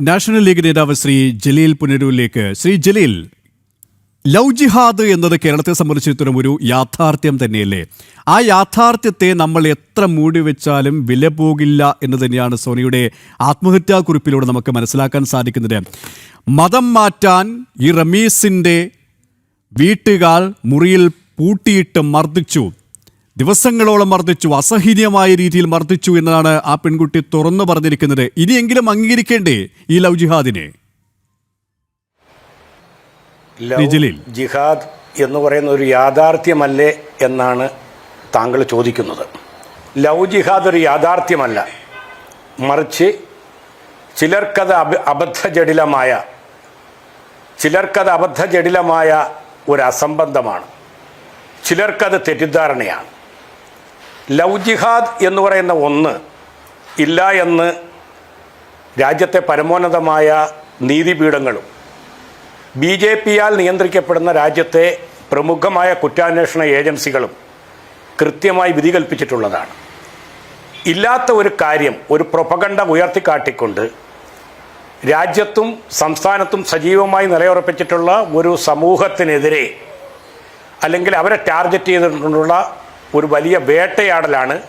National league നേതാവ് ശ്രീ ജലീൽ പുനരൂരിലേക്ക്. Shri Jaleel love ജിഹാദ് എന്നത് കേരളത്തെ സംബന്ധിച്ചിടത്തോളം ഒരു യാഥാർത്ഥ്യം തന്നെയല്ലേ? ആ യാഥാർത്ഥ്യത്തെ നമ്മൾ എത്ര മൂടി വെച്ചാലും വില പോകില്ല എന്ന് തന്നെയാണ് സോണിയുടെ ആത്മഹത്യാക്കുറിപ്പിലൂടെ നമുക്ക് മനസ്സിലാക്കാൻ സാധിക്കുന്നത്. മതം മാറ്റാൻ ഈ റമീസിന്റെ വീട്ടുകാർ മുറിയിൽ പൂട്ടിയിട്ട് മർദ്ദിച്ചു. ദിവസങ്ങളോളം മർദ്ദിച്ചു അസഹനീയമായ രീതിയിൽ മർദ്ദിച്ചു എന്നതാണ് ആ പെൺകുട്ടി തുറന്നു പറഞ്ഞിരിക്കുന്നത്. ഇനിയെങ്കിലും അംഗീകരിക്കേണ്ടേ ഈ ലവ് ജിഹാദിനെ? ജിഹാദ് എന്ന് പറയുന്ന ഒരു യാഥാർത്ഥ്യമല്ലേ എന്നാണ് താങ്കൾ ചോദിക്കുന്നത്. ലവ് ജിഹാദ് ഒരു യാഥാർത്ഥ്യമല്ല. മറിച്ച് ചിലർക്കത് അബ അബദ്ധജടിലമായ ചിലർക്കത് അബദ്ധജടിലമായ ഒരു അസംബന്ധമാണ്. ചിലർക്കത് തെറ്റിദ്ധാരണയാണ്. ലവ് ജിഹാദ് എന്ന് പറയുന്ന ഒന്ന് ഇല്ല എന്ന് രാജ്യത്തെ പരമോന്നതമായ നീതിപീഠങ്ങളും ബി ജെ പിയാൽ നിയന്ത്രിക്കപ്പെടുന്ന രാജ്യത്തെ പ്രമുഖമായ കുറ്റാന്വേഷണ ഏജൻസികളും കൃത്യമായി വിധി കൽപ്പിച്ചിട്ടുള്ളതാണ്. ഇല്ലാത്ത ഒരു കാര്യം ഒരു പ്രൊപകണ്ട ഉയർത്തിക്കാട്ടിക്കൊണ്ട് രാജ്യത്തും സംസ്ഥാനത്തും സജീവമായി നിലയുറപ്പിച്ചിട്ടുള്ള ഒരു സമൂഹത്തിനെതിരെ അല്ലെങ്കിൽ അവരെ ടാർഗറ്റ് ചെയ്തിട്ടുള്ള ഒരു വലിയ വേട്ടയാടലാണ്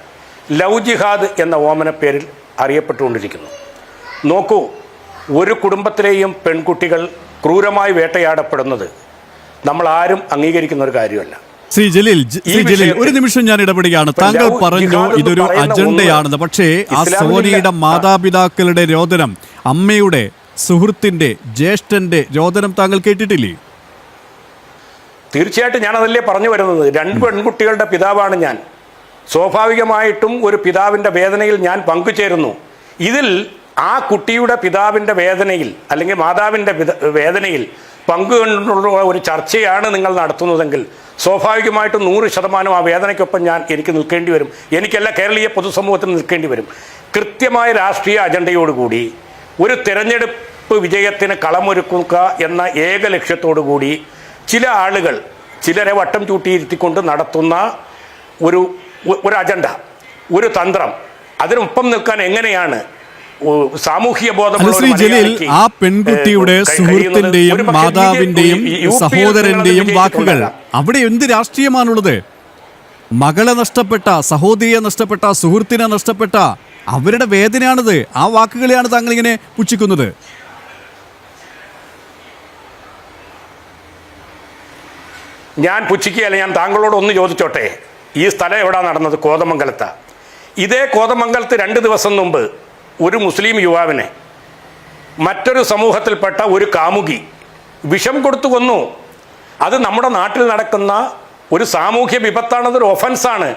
ലവ് ജിഹാദ് എന്ന ഓമന പേരിൽ അറിയപ്പെട്ടുകൊണ്ടിരിക്കുന്നത് നോക്കൂ ഒരു കുടുംബത്തിലെയും പെൺകുട്ടികൾ ക്രൂരമായി വേട്ടയാടപ്പെടുന്നത് നമ്മൾ ആരും അംഗീകരിക്കുന്ന ഒരു കാര്യമല്ല. ശ്രീ ജലീൽ ശ്രീ ജലീൽ ഒരു നിമിഷം ഞാൻ ഇടപെടുകയാണ്. താങ്കൾ പറഞ്ഞു ഇതൊരു അജണ്ടയാണെന്ന്. പക്ഷേ ആ. സോനിയുടെ മാതാപിതാക്കളുടെ രോദനം അമ്മയുടെ സുഹൃത്തിന്റെ ജ്യേഷ്ഠന്റെ രോദനം താങ്കൾ കേട്ടിട്ടില്ലേ? തീർച്ചയായിട്ടും ഞാൻ അതല്ലേ പറഞ്ഞു വരുന്നത്. രണ്ട് പെൺകുട്ടികളുടെ പിതാവാണ് ഞാൻ. സ്വാഭാവികമായിട്ടും ഒരു പിതാവിന്റെ വേദനയിൽ ഞാൻ പങ്കുചേരുന്നു. ഇതിൽ ആ കുട്ടിയുടെ പിതാവിന്റെ വേദനയിൽ അല്ലെങ്കിൽ മാതാവിന്റെ വേദനയിൽ പങ്കുകൊണ്ടുള്ള ഒരു ചർച്ചയാണ് നിങ്ങൾ നടത്തുന്നതെങ്കിൽ സ്വാഭാവികമായിട്ടും നൂറ് ശതമാനം ആ വേദനയ്ക്കൊപ്പം ഞാൻ എനിക്ക് നിൽക്കേണ്ടി വരും. എനിക്കല്ല കേരളീയ പൊതുസമൂഹത്തിന് നിൽക്കേണ്ടി വരും. കൃത്യമായ രാഷ്ട്രീയ അജണ്ടയോടുകൂടി ഒരു തെരഞ്ഞെടുപ്പ് വിജയത്തിന് കളമൊരുക്കുക എന്ന ഏക ലക്ഷ്യത്തോടു കൂടി ചില ആളുകൾ ചിലരെ വട്ടം ചൂട്ടിയിരുത്തിക്കൊണ്ട് നടത്തുന്ന ഒരു ഒരു അജണ്ട ഒരു തന്ത്രം. അതിനൊപ്പം നിൽക്കാൻ എങ്ങനെയാണ് സാമൂഹ്യ ബോധം ശ്രീ ജലീൽ ആ പെൺകുട്ടിയുടെ സുഹൃത്തിന്റെയും മാതാവിന്റെയും സഹോദരന്റെയും വാക്കുകൾ അവിടെ എന്ത് രാഷ്ട്രീയമാണുള്ളത്? മകളെ നഷ്ടപ്പെട്ട സഹോദരിയെ നഷ്ടപ്പെട്ട സുഹൃത്തിനെ നഷ്ടപ്പെട്ട അവരുടെ വേദനയാണിത്. ആ വാക്കുകളെയാണ് താങ്കൾ ഇങ്ങനെ പുച്ഛിക്കുന്നത്. ഞാൻ പുച്ഛിക്കുകയല്ല ഞാൻ താങ്കളോട് ഒന്ന് ചോദിച്ചോട്ടെ. ഈ സ്ഥലം എവിടെ നടന്നത്? കോതമംഗലത്ത. ഇതേ കോതമംഗലത്ത് രണ്ട് ദിവസം മുമ്പ് ഒരു മുസ്ലിം യുവാവിനെ മറ്റൊരു സമൂഹത്തിൽപ്പെട്ട ഒരു കാമുകി വിഷം കൊടുത്തു കൊന്നു. അത് നമ്മുടെ നാട്ടിൽ നടക്കുന്ന ഒരു സാമൂഹ്യ വിപത്താണതൊരു ഒഫൻസാണ്.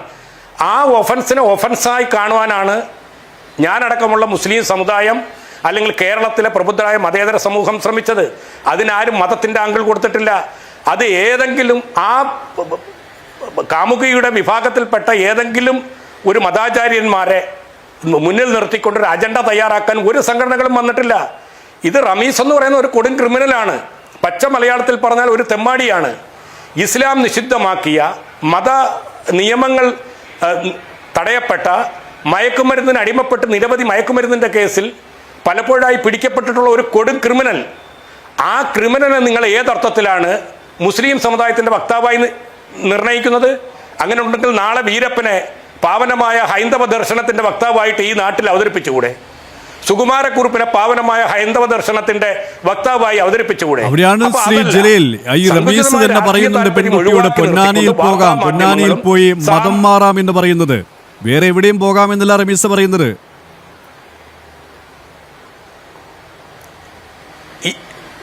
ആ ഒഫൻസിനെ ഒഫൻസായി കാണുവാനാണ് ഞാനടക്കമുള്ള മുസ്ലിം സമുദായം അല്ലെങ്കിൽ കേരളത്തിലെ പ്രബുദ്ധരായ മതേതര സമൂഹം ശ്രമിച്ചത്. അതിനാരും മതത്തിന്റെ ആംഗിൾ കൊടുത്തിട്ടില്ല. അത് ഏതെങ്കിലും ആ കാമുകിയുടെ വിഭാഗത്തിൽപ്പെട്ട ഏതെങ്കിലും ഒരു മതാചാര്യന്മാരെ മുന്നിൽ നിർത്തിക്കൊണ്ട് ഒരു അജണ്ട തയ്യാറാക്കാൻ ഒരു സംഘടനകളും വന്നിട്ടില്ല. ഇത് റമീസ് എന്ന് പറയുന്ന ഒരു കൊടും ക്രിമിനലാണ്. പച്ച മലയാളത്തിൽ പറഞ്ഞാൽ ഒരു തെമ്മാടിയാണ്. ഇസ്ലാം നിഷിദ്ധമാക്കിയ മത നിയമങ്ങൾ തടയപ്പെട്ട മയക്കുമരുന്നിന് അടിമപ്പെട്ട് നിരവധി മയക്കുമരുന്നിന്റെ കേസിൽ പലപ്പോഴായി പിടിക്കപ്പെട്ടിട്ടുള്ള ഒരു കൊടും ക്രിമിനൽ. ആ ക്രിമിനലിനെ നിങ്ങൾ ഏതർത്ഥത്തിലാണ് മുസ്ലിം സമുദായത്തിന്റെ വക്താവായി നിർണയിക്കുന്നത് അങ്ങനെ ഉണ്ടെങ്കിൽ നാളെ വീരപ്പനെ പാവനമായ ഹൈന്ദവ ദർശനത്തിന്റെ വക്താവായിട്ട് ഈ നാട്ടിൽ അവതരിപ്പിച്ചുകൂടെ? സുകുമാരക്കുറുപ്പിനെ പാവനമായ ഹൈന്ദവ ദർശനത്തിന്റെ വക്താവായി അവതരിപ്പിച്ചുകൂടെ? അവിടെയാണ് ശ്രീ ജലീൽ. ഈ റമീസ് സങ്കുചിതമായ തന്നെ പറയുന്നുണ്ട് പെൺകുട്ടിയോട് പൊന്നാനിയിൽ പോകാം. പൊന്നാനിയിൽ പോയി മതം മാറാം എന്ന് പറയുന്നത്. വേറെ എവിടെയും പോകാമെന്നല്ല റമീസ് പറയുന്നത്.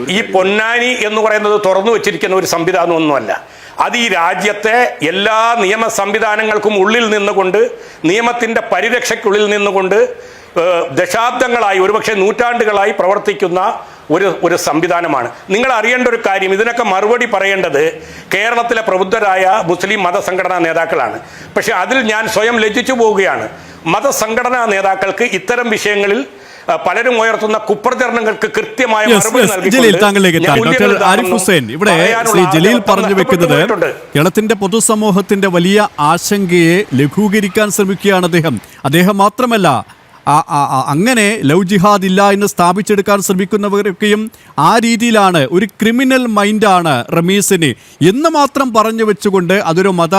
ഈ- പൊന്നാനി എന്ന് പറയുന്നത് തുറന്നു വെച്ചിരിക്കുന്ന ഒരു സംവിധാനമൊന്നുമല്ല. അത് ഈ രാജ്യത്തെ എല്ലാ നിയമ സംവിധാനങ്ങൾക്കും ഉള്ളിൽ നിന്നുകൊണ്ട് നിയമത്തിന്റെ പരിരക്ഷയ്ക്കുള്ളിൽ നിന്നുകൊണ്ട് ദശാബ്ദങ്ങളായി ഒരുപക്ഷെ നൂറ്റാണ്ടുകളായി പ്രവർത്തിക്കുന്ന ഒരു ഒരു സംവിധാനമാണ്. നിങ്ങൾ അറിയേണ്ട ഒരു കാര്യം ഇതിനൊക്കെ മറുപടി പറയേണ്ടത് കേരളത്തിലെ പ്രബുദ്ധരായ മുസ്ലിം മതസംഘടനാ നേതാക്കളാണ്. പക്ഷെ അതിൽ ഞാൻ സ്വയം ലജ്ജിച്ചു പോവുകയാണ്. മതസംഘടനാ നേതാക്കൾക്ക് ഇത്തരം വിഷയങ്ങളിൽ പലരും ഉയർത്തുന്ന കുപ്രചരണങ്ങൾക്ക് കൃത്യമായ ജലീൽ താങ്കളിലേക്ക് എത്താം ഡോക്ടർ ആരിഫ് ഹുസൈൻ ഇവിടെ ശ്രീ ജലീൽ പറഞ്ഞു വെക്കുന്നത്. കേരളത്തിന്റെ പൊതുസമൂഹത്തിന്റെ വലിയ ആശങ്കയെ ലഘൂകരിക്കാൻ ശ്രമിക്കുകയാണ് അദ്ദേഹം അദ്ദേഹം മാത്രമല്ല അങ്ങനെ ലവ് ജിഹാദ് ഇല്ല എന്ന് സ്ഥാപിച്ചെടുക്കാൻ ശ്രമിക്കുന്നവരൊക്കെയും ആ രീതിയിലാണ് ഒരു ക്രിമിനൽ മൈൻഡാണ് റമീസിന് എന്ന് മാത്രം പറഞ്ഞു വെച്ചുകൊണ്ട് അതൊരു മത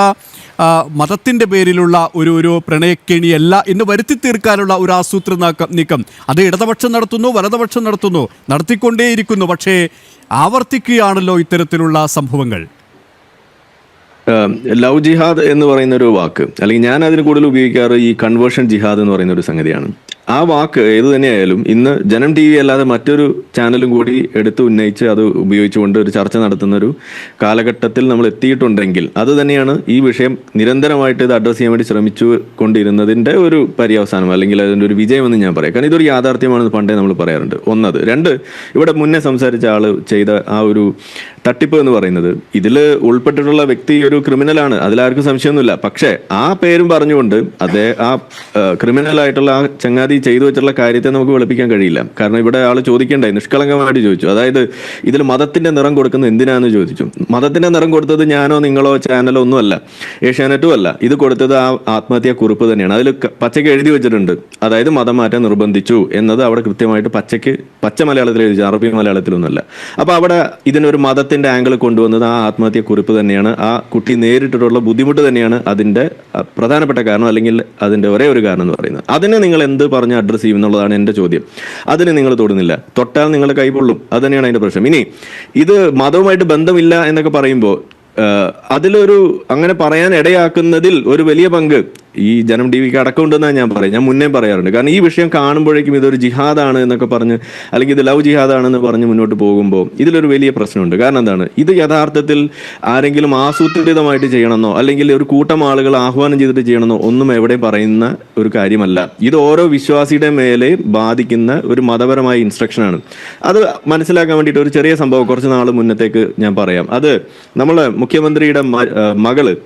ആ, മതത്തിന്റെ പേരിലുള്ള ഒരു ഒരു പ്രണയക്കെണിയല്ല എന്ന് വരുത്തി തീർക്കാനുള്ള ഒരു ആസൂത്രണ നീക്കം. അത് ഇടതുപക്ഷം നടത്തുന്നു വലതുപക്ഷം നടത്തുന്നു നടത്തിക്കൊണ്ടേയിരിക്കുന്നു. പക്ഷേ ആവർത്തിക്കുകയാണല്ലോ ഇത്തരത്തിലുള്ള സംഭവങ്ങൾ. ലവ് ജിഹാദ് എന്ന് പറയുന്ന ഒരു വാക്ക് അല്ലെങ്കിൽ ഞാൻ അതിന് കൂടുതൽ ഉപയോഗിക്കാറ് ഈ കൺവേർഷൻ ജിഹാദ് എന്ന് പറയുന്ന ഒരു സംഗതിയാണ്. ആ വാക്ക് ഏത് തന്നെയായാലും ഇന്ന് ജനം ടി വി അല്ലാതെ മറ്റൊരു ചാനലും കൂടി എടുത്ത് ഉന്നയിച്ച് അത് ഉപയോഗിച്ചുകൊണ്ട് ഒരു ചർച്ച നടത്തുന്ന ഒരു കാലഘട്ടത്തിൽ നമ്മൾ എത്തിയിട്ടുണ്ടെങ്കിൽ അത് തന്നെയാണ് ഈ വിഷയം നിരന്തരമായിട്ട് ഇത് അഡ്രസ്സ് ചെയ്യാൻ വേണ്ടി ശ്രമിച്ചു കൊണ്ടിരുന്നതിന്റെ ഒരു പര്യവസാനം അല്ലെങ്കിൽ അതിന്റെ ഒരു വിജയമെന്ന് ഞാൻ പറയാം. കാരണം ഇതൊരു യാഥാർത്ഥ്യമാണെന്ന് പണ്ടേ നമ്മൾ പറയാറുണ്ട്. ഒന്നത്. രണ്ട് ഇവിടെ മുന്നേ സംസാരിച്ച ആൾ ചെയ്ത ആ ഒരു തട്ടിപ്പ് എന്ന് പറയുന്നത്. ഇതിൽ ഉൾപ്പെട്ടിട്ടുള്ള വ്യക്തി ഒരു ക്രിമിനലാണ് അതിലാർക്കും സംശയമൊന്നുമില്ല. പക്ഷേ ആ പേരും പറഞ്ഞുകൊണ്ട് അതേ ആ ക്രിമിനൽ ആയിട്ടുള്ള ആ ചങ്ങാതി ചെയ്തു വെച്ചിട്ടുള്ള കാര്യത്തെ നമുക്ക് വെളുപ്പിക്കാൻ കഴിയില്ല. കാരണം ഇവിടെ ആൾ ചോദിക്കേണ്ടായി. നിഷ്കളങ്കമായിട്ട് ചോദിച്ചു. അതായത് ഇതിൽ മതത്തിന്റെ നിറം കൊടുക്കുന്നത് എന്തിനാന്ന് ചോദിച്ചു. മതത്തിന്റെ നിറം കൊടുത്തത് ഞാനോ നിങ്ങളോ ചാനലോ ഒന്നുമല്ല ഏഷ്യാനെറ്റും അല്ല. ഇത് കൊടുത്തത് ആ ആത്മഹത്യാ കുറിപ്പ് തന്നെയാണ്. അതിൽ പച്ചയ്ക്ക് എഴുതി വെച്ചിട്ടുണ്ട്. അതായത് മതം മാറ്റാൻ നിർബന്ധിച്ചു എന്നത് അവിടെ കൃത്യമായിട്ട് പച്ചയ്ക്ക് പച്ച മലയാളത്തിൽ എഴുതി അറബി മലയാളത്തിലൊന്നുമല്ല. അപ്പൊ അവിടെ ഇതിനൊരു മതത്തിന്റെ ആംഗിൾ കൊണ്ടുവന്നത് ആ ആത്മഹത്യ കുറിപ്പ് തന്നെയാണ്. ആ കുട്ടി നേരിട്ടിട്ടുള്ള ബുദ്ധിമുട്ട് തന്നെയാണ് അതിന്റെ പ്രധാനപ്പെട്ട കാരണം അല്ലെങ്കിൽ അതിന്റെ ഒരേ ഒരു കാരണം എന്ന് പറയുന്നത്. അതിനെ നിങ്ങൾ എന്ത് പറഞ്ഞ് അഡ്രസ്സ് ചെയ്യും എന്നുള്ളതാണ് എന്റെ ചോദ്യം. അതിന് നിങ്ങൾ തൊടുന്നില്ല. തൊട്ടാൽ നിങ്ങളെ കൈപൊള്ളും അത് തന്നെയാണ് അതിന്റെ പ്രശ്നം. ഇനി ഇത് മതവുമായിട്ട് ബന്ധമില്ല എന്നൊക്കെ പറയുമ്പോൾ അതിലൊരു അങ്ങനെ പറയാൻ ഇടയാക്കുന്നതിൽ ഒരു വലിയ പങ്ക് ഈ ജനം ടി വിക്ക് അടക്കമുണ്ടെന്നാണ് ഞാൻ പറയും. ഞാൻ മുന്നേ പറയാറുണ്ട്. കാരണം ഈ വിഷയം കാണുമ്പോഴേക്കും ഇതൊരു ജിഹാദാണ് എന്നൊക്കെ പറഞ്ഞ് അല്ലെങ്കിൽ ഇത് ലവ് ജിഹാദാണെന്ന് പറഞ്ഞ് മുന്നോട്ട് പോകുമ്പോൾ ഇതിലൊരു വലിയ പ്രശ്നമുണ്ട്. കാരണം എന്താണ്? ഇത് യഥാർത്ഥത്തിൽ ആരെങ്കിലും ആസൂത്രിതമായിട്ട് ചെയ്യണമെന്നോ അല്ലെങ്കിൽ ഒരു കൂട്ടം ആളുകൾ ആഹ്വാനം ചെയ്തിട്ട് ചെയ്യണമെന്നോ ഒന്നും എവിടെ പറയുന്ന ഒരു കാര്യമല്ല. ഇത് ഓരോ വിശ്വാസിയുടെ മേലെ ബാധിക്കുന്ന ഒരു മതപരമായ ഇൻസ്ട്രക്ഷനാണ്. അത് മനസ്സിലാക്കാൻ വേണ്ടിയിട്ട് ഒരു ചെറിയ സംഭവം കുറച്ച് നാൾ മുന്നത്തേക്ക് ഞാൻ പറയാം. അത് നമ്മൾ മുഖ്യമന്ത്രിയുടെ മകൾ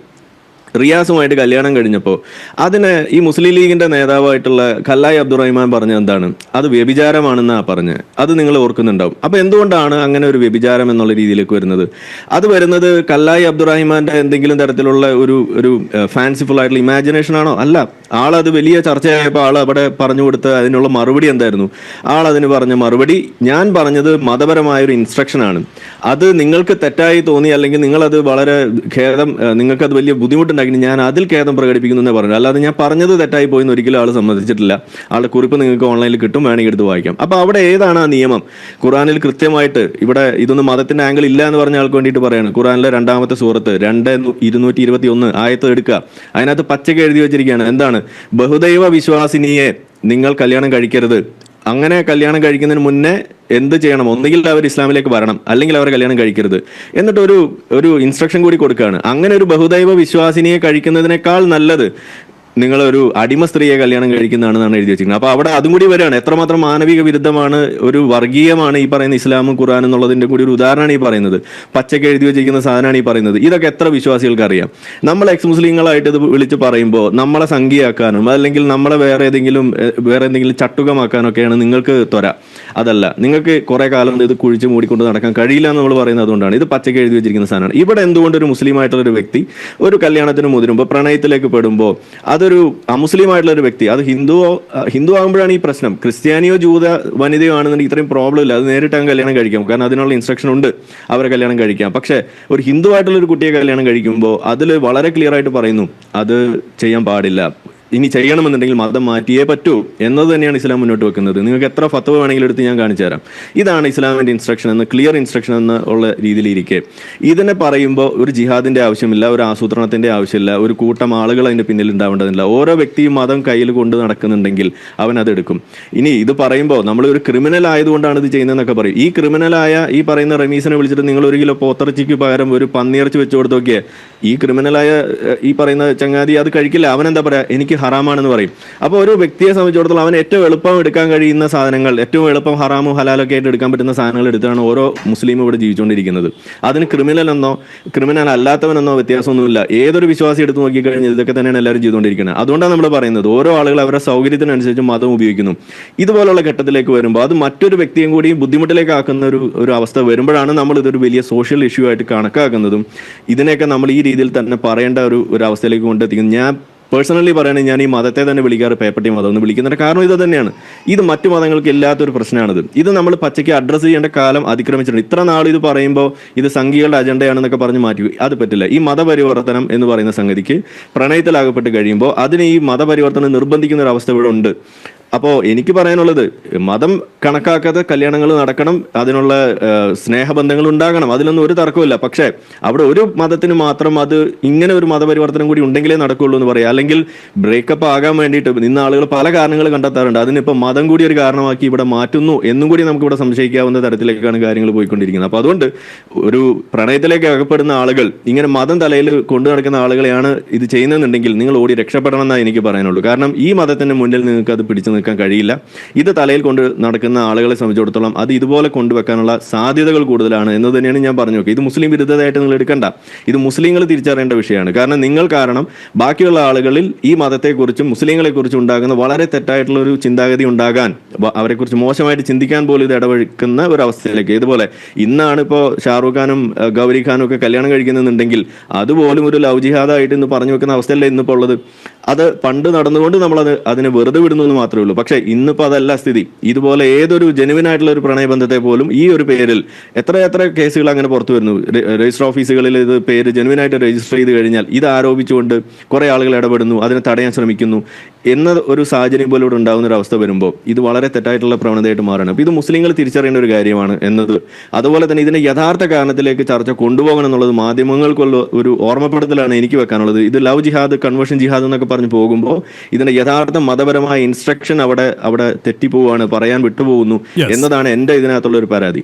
റിയാസുമായിട്ട് കല്യാണം കഴിഞ്ഞപ്പോൾ അതിന് ഈ മുസ്ലിം ലീഗിന്റെ നേതാവായിട്ടുള്ള ഖല്ലായി അബ്ദുറഹിമാൻ പറഞ്ഞ എന്താണ്? അത് വ്യഭിചാരമാണെന്നാ പറഞ്ഞ് അത് നിങ്ങൾ ഓർക്കുന്നുണ്ടാവും. അപ്പൊ എന്തുകൊണ്ടാണ് അങ്ങനെ ഒരു വ്യഭിചാരം എന്നുള്ള രീതിയിലേക്ക് വരുന്നത്? അത് വരുന്നത് കല്ലായി അബ്ദുറഹിമാന്റെ എന്തെങ്കിലും തരത്തിലുള്ള ഒരു ഒരു ഫാൻസിഫുൾ ആയിട്ടുള്ള ഇമാജിനേഷൻ ആണോ? അല്ല. ആളത് വലിയ ചർച്ചയായപ്പോൾ ആൾ അവിടെ പറഞ്ഞു കൊടുത്ത അതിനുള്ള മറുപടി എന്തായിരുന്നു? ആൾ അതിന് പറഞ്ഞ മറുപടി ഞാൻ പറഞ്ഞത് മതപരമായ ഒരു ഇൻസ്ട്രക്ഷൻ ആണ്. അത് നിങ്ങൾക്ക് തെറ്റായി തോന്നി അല്ലെങ്കിൽ നിങ്ങളത് വളരെ ഖേദം നിങ്ങൾക്ക് അത് വലിയ ബുദ്ധിമുട്ടുണ്ടാക്കി ഞാൻ അതിൽ ഖേദം പ്രകടിപ്പിക്കുന്നു എന്നേ പറഞ്ഞു അല്ലാതെ ഞാൻ പറഞ്ഞത് തെറ്റായി പോയി ഒരിക്കലും ആൾ സമ്മതിച്ചിട്ടില്ല. ആളുടെ കുറിപ്പ് നിങ്ങൾക്ക് ഓൺലൈനിൽ കിട്ടും വേണമെങ്കിൽ എടുത്ത് വായിക്കാം. അപ്പോൾ അവിടെ ഏതാണ് ആ നിയമം? ഖുറാനിൽ കൃത്യമായിട്ട് ഇവിടെ ഇതൊന്നും മതത്തിന്റെ ആംഗിൾ ഇല്ല എന്ന് പറഞ്ഞ ആൾക്ക് വേണ്ടിയിട്ട് പറയാണ്. ഖുറാനിലെ രണ്ടാമത്തെ സൂറത്ത് രണ്ട് ഇരുന്നൂറ്റി ഇരുപത്തി ഒന്ന് ആയത്ത് എടുക്കുക. അതിനകത്ത് പച്ചക്ക് എഴുതി വെച്ചിരിക്കുകയാണ്. എന്താണ്? ബഹുദൈവ വിശ്വാസിനിയെ നിങ്ങൾ കല്യാണം കഴിക്കരുത്. അങ്ങനെ കല്യാണം കഴിക്കുന്നതിന് മുന്നേ എന്ത് ചെയ്യണം? ഒന്നുകിൽ അവർ ഇസ്ലാമിലേക്ക് വരണം അല്ലെങ്കിൽ അവർ കല്യാണം കഴിക്കരുത്. എന്നിട്ട് ഒരു ഒരു ഇൻസ്ട്രക്ഷൻ കൂടി കൊടുക്കുകയാണ്. അങ്ങനെ ഒരു ബഹുദൈവ വിശ്വാസിനിയെ കഴിക്കുന്നതിനേക്കാൾ നല്ലത് നിങ്ങൾ ഒരു അടിമ സ്ത്രീയെ കല്യാണം കഴിക്കുന്നതാണെന്നാണ് എഴുതി വെച്ചിരിക്കുന്നത്. അപ്പൊ അവിടെ അതും കൂടി വരികയാണ്. എത്രമാത്രം മാനവിക വിരുദ്ധമാണ് ഒരു വർഗീയമാണ് ഈ പറയുന്ന ഇസ്ലാമും ഖുർആൻ എന്നുള്ളതിന്റെ കൂടി ഒരു ഉദാഹരണമാണ് ഈ പറയുന്നത്. പച്ചക്ക് എഴുതി വെച്ചിരിക്കുന്ന സാധനമാണ് ഈ പറയുന്നത്. ഇതൊക്കെ എത്ര വിശ്വാസികൾക്ക് അറിയാം നമ്മൾ എക്സ് മുസ്ലിങ്ങളായിട്ട് ഇത് വിളിച്ച് പറയുമ്പോൾ നമ്മളെ സംഖ്യയാക്കാനും അല്ലെങ്കിൽ നമ്മളെ വേറെ ഏതെങ്കിലും വേറെ എന്തെങ്കിലും ചട്ടുകമാക്കാനൊക്കെയാണ് നിങ്ങൾക്ക് ത്വര. അതല്ല. നിങ്ങൾക്ക് കുറെ കാലം ഇത് കുഴിച്ച് മൂടിക്കൊണ്ട് നടക്കാൻ കഴിയില്ല എന്ന് നമ്മൾ പറയുന്നത് അതുകൊണ്ടാണ്. ഇത് പച്ചക്ക് എഴുതി വെച്ചിരിക്കുന്ന സാധനമാണ്. ഇവിടെ എന്തുകൊണ്ട് ഒരു മുസ്ലിം ആയിട്ടുള്ള ഒരു വ്യക്തി ഒരു കല്യാണത്തിന് മുതിരുമ്പോൾ പ്രണയത്തിലേക്ക് പെടുമ്പോൾ അതൊരു അമുസ്ലിം ആയിട്ടുള്ള ഒരു വ്യക്തി അത് ഹിന്ദുവോ ഹിന്ദു ആകുമ്പോഴാണ് ഈ പ്രശ്നം. ക്രിസ്ത്യാനിയോ ജൂത വനിതയോ ആണെന്നുണ്ടെങ്കിൽ ഇത്രയും പ്രോബ്ലം ഇല്ല. അത് നേരിട്ട് അങ്ങ് കല്യാണം കഴിക്കാം. കാരണം അതിനുള്ള ഇൻസ്ട്രക്ഷൻ ഉണ്ട്. അവരെ കല്യാണം കഴിക്കാം. പക്ഷേ ഒരു ഹിന്ദു ആയിട്ടുള്ള ഒരു കുട്ടിയെ കല്യാണം കഴിക്കുമ്പോൾ അതിൽ വളരെ ക്ലിയർ ആയിട്ട് പറയുന്നു അത് ചെയ്യാൻ പാടില്ല. ഇനി ചെയ്യണമെന്നുണ്ടെങ്കിൽ മതം മാറ്റിയേ പറ്റൂ എന്നത് തന്നെയാണ് ഇസ്ലാം മുന്നോട്ട് വെക്കുന്നത്. നിങ്ങൾക്ക് എത്ര ഫത്വ വേണമെങ്കിലും എടുത്ത് ഞാൻ കാണിച്ചു തരാം. ഇതാണ് ഇസ്ലാമിന്റെ ഇൻസ്ട്രക്ഷൻ എന്ന് ക്ലിയർ ഇൻസ്ട്രക്ഷൻ എന്ന് ഉള്ള രീതിയിലിരിക്കെ ഇതിനെ പറയുമ്പോൾ ഒരു ജിഹാദിന്റെ ആവശ്യമില്ല ഒരു ആസൂത്രണത്തിന്റെ ആവശ്യമില്ല ഒരു കൂട്ടം ആളുകൾ അതിന്റെ പിന്നിൽ ഉണ്ടാവേണ്ടതില്ല. ഓരോ വ്യക്തിയും മതം കയ്യിൽ കൊണ്ട് നടക്കുന്നുണ്ടെങ്കിൽ അവൻ അതെടുക്കും ഇനി ഇത് പറയുമ്പോൾ നമ്മൾ ഒരു ക്രിമിനൽ ആയതുകൊണ്ടാണ് ഇത് ചെയ്യുന്നതെന്നൊക്കെ പറയും. ഈ ക്രിമിനലായ ഈ പറയുന്ന റമീസിനെ വിളിച്ചിട്ട് നിങ്ങൾ ഒരു കിലോ പോത്തിറച്ചിക്ക് പകരം ഒരു പന്നിയിറച്ചി വെച്ചു കൊടുത്തു നോക്കിയേ. ഈ ക്രിമിനലായ ഈ പറയുന്ന ചങ്ങാതി അത് കഴിക്കില്ല. അവൻ എന്താ പറയാ? എനിക്ക് ഹറാമാണെന്ന് പറയും. അപ്പോൾ ഒരു വ്യക്തിയെ സംബന്ധിച്ചിടത്തോളം അവൻ ഏറ്റവും എളുപ്പം എടുക്കാൻ കഴിയുന്ന സാധനങ്ങൾ ഏറ്റവും എളുപ്പം ഹറാമും ഹലാലൊക്കെ ആയിട്ട് എടുക്കാൻ പറ്റുന്ന സാധനങ്ങൾ എടുത്താണ് ഓരോ മുസ്ലിം ഇവിടെ ജീവിച്ചുകൊണ്ടിരിക്കുന്നത്. അതിന് ക്രിമിനൽ എന്നോ ക്രിമിനൽ അല്ലാത്തവനെന്നോ വ്യത്യാസമൊന്നുമില്ല. ഏതൊരു വിശ്വാസി എടുത്ത് നോക്കിക്കഴിഞ്ഞാൽ ഇതൊക്കെ തന്നെയാണ് എല്ലാവരും ചെയ്തുകൊണ്ടിരിക്കുന്നത്. അതുകൊണ്ടാണ് നമ്മൾ പറയുന്നത് ഓരോ ആളുകൾ അവരുടെ സൗകര്യത്തിനനുസരിച്ച് മതം ഉപയോഗിക്കുന്നു. ഇതുപോലുള്ള ഘട്ടത്തിലേക്ക് വരുമ്പോൾ അത് മറ്റൊരു വ്യക്തിയും കൂടി ബുദ്ധിമുട്ടിലേക്ക് ആക്കുന്ന ഒരു ഒരു അവസ്ഥ വരുമ്പോഴാണ് നമ്മൾ ഇതൊരു വലിയ സോഷ്യൽ ഇഷ്യൂ ആയിട്ട് കണക്കാക്കുന്നതും ഇതിനെയൊക്കെ നമ്മൾ ഈ രീതിയിൽ തന്നെ പറയേണ്ട ഒരു ഒരു അവസ്ഥയിലേക്ക് കൊണ്ടെത്തിക്കുന്നു ഞാൻ പേഴ്സണലി പറയുകയാണെങ്കിൽ ഞാൻ ഈ മതത്തെ തന്നെ വിളിക്കാറ് പേപ്പട്ടി മതം എന്ന് വിളിക്കുന്നതിന്റെ കാരണം ഇത് തന്നെയാണ്. ഇത് മറ്റു മതങ്ങൾക്ക് ഇല്ലാത്തൊരു പ്രശ്നമാണിത്. ഇത് നമ്മൾ പച്ചയ്ക്ക് അഡ്രസ്സ് ചെയ്യേണ്ട കാലം അതിക്രമിച്ചിട്ടുണ്ട്. ഇത്ര നാൾ ഇത് പറയുമ്പോൾ ഇത് സംഘികളുടെ അജണ്ടയാണെന്നൊക്കെ പറഞ്ഞ് മാറ്റി അത് പറ്റില്ല. ഈ മതപരിവർത്തനം എന്ന് പറയുന്ന സംഗതിക്ക് പ്രണയത്തിലാകപ്പെട്ട് കഴിയുമ്പോൾ അതിനെ ഈ മതപരിവർത്തനം നിർബന്ധിക്കുന്ന ഒരു അവസ്ഥ ഇവിടെ ഉണ്ട്. അപ്പോൾ എനിക്ക് പറയാനുള്ളത് മതം കണക്കാക്കാതെ കല്യാണങ്ങൾ നടക്കണം അതിനുള്ള സ്നേഹബന്ധങ്ങൾ ഉണ്ടാകണം അതിലൊന്നും ഒരു തർക്കമില്ല പക്ഷേ അവിടെ ഒരു മതത്തിന് മാത്രം അത് ഇങ്ങനെ ഒരു മതപരിവർത്തനം കൂടി ഉണ്ടെങ്കിലേ നടക്കുള്ളൂ എന്ന് പറയാം. അല്ലെങ്കിൽ ബ്രേക്കപ്പ് ആകാൻ വേണ്ടിയിട്ട് ഇന്ന് ആളുകൾ പല കാരണങ്ങൾ കണ്ടെത്താറുണ്ട്. അതിനിപ്പോൾ മതം കൂടി ഒരു കാരണമാക്കി ഇവിടെ മാറ്റുന്നു എന്നും കൂടി നമുക്ക് ഇവിടെ സംശയിക്കാവുന്ന തരത്തിലേക്കാണ് കാര്യങ്ങൾ പോയിക്കൊണ്ടിരിക്കുന്നത്. അപ്പോൾ അതുകൊണ്ട് ഒരു പ്രണയത്തിലേക്ക് അകപ്പെടുന്ന ആളുകൾ ഇങ്ങനെ മതം തലയിൽ കൊണ്ടു നടക്കുന്ന ആളുകളെയാണ് ഇത് ചെയ്യുന്നതെന്നുണ്ടെങ്കിൽ നിങ്ങൾ ഓടി രക്ഷപ്പെടണം എന്നാണ് എനിക്ക് പറയാനുള്ളൂ. കാരണം ഈ മതത്തിന്റെ മുന്നിൽ നിങ്ങൾക്ക് അത് പിടിച്ചു നിൽക്കാൻ കഴിയില്ല. ഇത് തലയിൽ കൊണ്ട് നടക്കുന്ന ആളുകളെ സംബന്ധിച്ചിടത്തോളം അത് ഇതുപോലെ കൊണ്ടുവെക്കാനുള്ള സാധ്യതകൾ കൂടുതലാണ് എന്ന് തന്നെയാണ് ഞാൻ പറഞ്ഞു നോക്കുക ഇത് മുസ്ലിം വിരുദ്ധതയായിട്ട് നിങ്ങൾ എടുക്കണ്ട. ഇത് മുസ്ലിങ്ങൾ തിരിച്ചറിയേണ്ട വിഷയമാണ്. കാരണം നിങ്ങൾ കാരണം ബാക്കിയുള്ള ആളുകളിൽ ഈ മതത്തെക്കുറിച്ചും മുസ്ലിങ്ങളെക്കുറിച്ചും ഉണ്ടാകുന്ന വളരെ തെറ്റായിട്ടുള്ള ഒരു ചിന്താഗതി ഉണ്ടാകാൻ അവരെക്കുറിച്ച് മോശമായിട്ട് ചിന്തിക്കാൻ പോലും ഇത് ഇടവഴിക്കുന്ന ഒരു അവസ്ഥയിലേക്ക്. ഇതുപോലെ ഇന്നാണ് ഇപ്പോൾ ഷാറൂഖ് ഖാനും ഗൗരി ഖാനും ഒക്കെ കല്യാണം കഴിക്കുന്നുണ്ടെങ്കിൽ അതുപോലും ഒരു ലവ് ജിഹാദായിട്ട് ഇന്ന് പറഞ്ഞു വെക്കുന്ന അവസ്ഥയല്ലേ ഇന്നിപ്പോൾ ഉള്ളത്? അത് പണ്ട് നടന്നുകൊണ്ട് നമ്മളത് അതിനെ വെറുതെ വിടുന്നു എന്ന് മാത്രമേ ഉള്ളൂ. പക്ഷേ ഇന്നിപ്പോൾ അതല്ല സ്ഥിതി. ഇതുപോലെ ഏതൊരു ജെനുവിൻ ആയിട്ടുള്ള ഒരു പ്രണയബന്ധത്തെ പോലും ഈ ഒരു പേരിൽ എത്ര എത്ര കേസുകൾ അങ്ങനെ പുറത്തു വരുന്നു. രജിസ്റ്റർ ഓഫീസുകളിൽ ഇത് പേര് ജെനുവിൻ ആയിട്ട് രജിസ്റ്റർ ചെയ്ത് കഴിഞ്ഞാൽ ഇത് ആരോപിച്ചുകൊണ്ട് കുറേ ആളുകൾ ഇടപെടുന്നു അതിനെ തടയാൻ ശ്രമിക്കുന്നു എന്ന ഒരു സാഹചര്യം പോലും ഇവിടെ ഉണ്ടാകുന്ന ഒരു അവസ്ഥ വരുമ്പോൾ ഇത് വളരെ തെറ്റായിട്ടുള്ള പ്രവണതയായിട്ട് മാറണം അപ്പോൾ ഇത് മുസ്ലിങ്ങൾ തിരിച്ചറിയേണ്ട ഒരു കാര്യമാണ് എന്നത്. അതുപോലെ തന്നെ ഇതിന്റെ യഥാർത്ഥ കാരണത്തിലേക്ക് ചർച്ച കൊണ്ടുപോകണം എന്നുള്ളത് മാധ്യമങ്ങൾക്കുള്ള ഒരു ഓർമ്മപ്പെടുത്തലാണ് എനിക്ക് വെക്കാനുള്ളത്. ഇത് ലവ് ജിഹാദ് കൺവേർഷൻ ജിഹാദ് എന്നൊക്കെ പറഞ്ഞ് പോകുമ്പോൾ ഇതിന്റെ യഥാർത്ഥ മതപരമായ ഇൻസ്ട്രക്ഷൻ അവിടെ അവിടെ തെറ്റിപ്പോവാണ് പറയാൻ വിട്ടുപോകുന്നു. എന്നതാണ് എന്റെ ഇതിനകത്തുള്ള ഒരു പരാതി